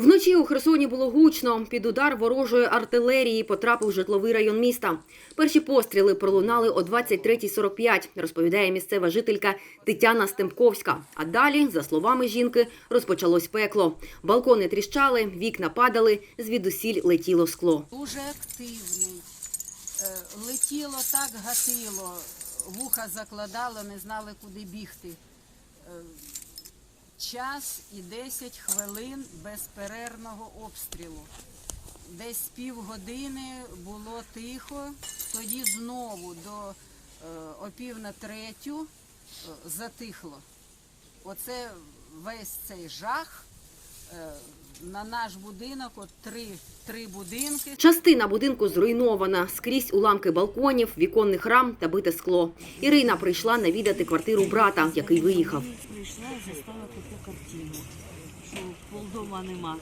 Вночі у Херсоні було гучно. Під удар ворожої артилерії потрапив житловий район міста. Перші постріли пролунали о 23.45, розповідає місцева жителька Тетяна Стемковська. А далі, за словами жінки, розпочалось пекло. Балкони тріщали, вікна падали, звідусіль летіло скло. Дуже активний. Е, Летіло так, гатило, вуха закладало, не знали, куди бігти. Час і 10 хвилин безперервного обстрілу. Десь півгодини було тихо, тоді знову до е, опів на третю е, затихло. Оце весь цей жах на наш будинок, от три, три будинки. Частина будинку зруйнована, скрізь уламки балконів, віконних рам та бите скло. Ірина прийшла навідати квартиру брата, який виїхав. Прийшла і застала таку картину, що полдома нема.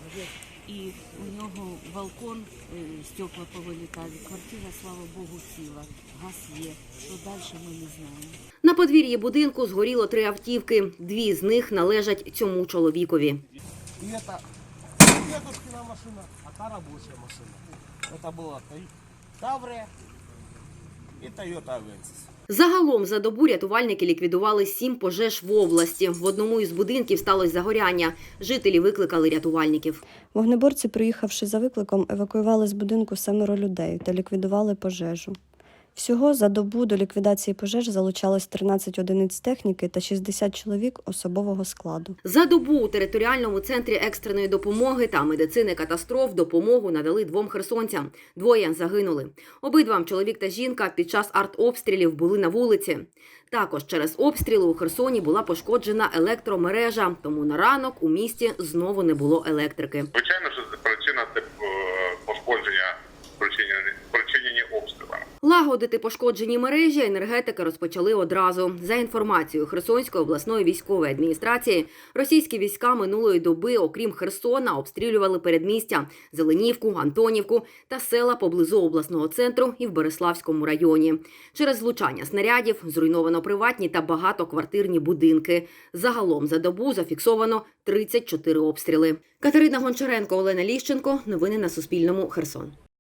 І у нього балкон, е, стекла повилітали. Квартира, слава Богу, ціла. Газ є. Що далі ми не знаємо. На подвір'ї будинку згоріло три автівки. Дві з них належать цьому чоловікові. И это дедушкина машина, а та рабочая машина. Это была Таврия и Toyota Avensis. Загалом за добу рятувальники ліквідували сім пожеж в області. В одному із будинків сталося загоряння. Жителі викликали рятувальників. Вогнеборці, приїхавши за викликом, евакуювали з будинку семеро людей та ліквідували пожежу. Всього за добу до ліквідації пожеж залучалось 13 одиниць техніки та 60 чоловік особового складу. За добу у територіальному центрі екстреної допомоги та медицини катастроф допомогу надали двом херсонцям. Двоє загинули. Обидвам чоловік та жінка під час артобстрілів були на вулиці. Також через обстріли у Херсоні була пошкоджена електромережа, тому на ранок у місті знову не було електрики. Звичайно, Лагодити пошкоджені мережі енергетики розпочали одразу. За інформацією Херсонської обласної військової адміністрації, російські війська минулої доби, окрім Херсона, обстрілювали передмістя Зеленівку, Антонівку та села поблизу обласного центру і в Береславському районі. Через влучання снарядів зруйновано приватні та багатоквартирні будинки. Загалом за добу зафіксовано 34 обстріли. Катерина Гончаренко, Олена Ліщенко. Новини на Суспільному. Херсон.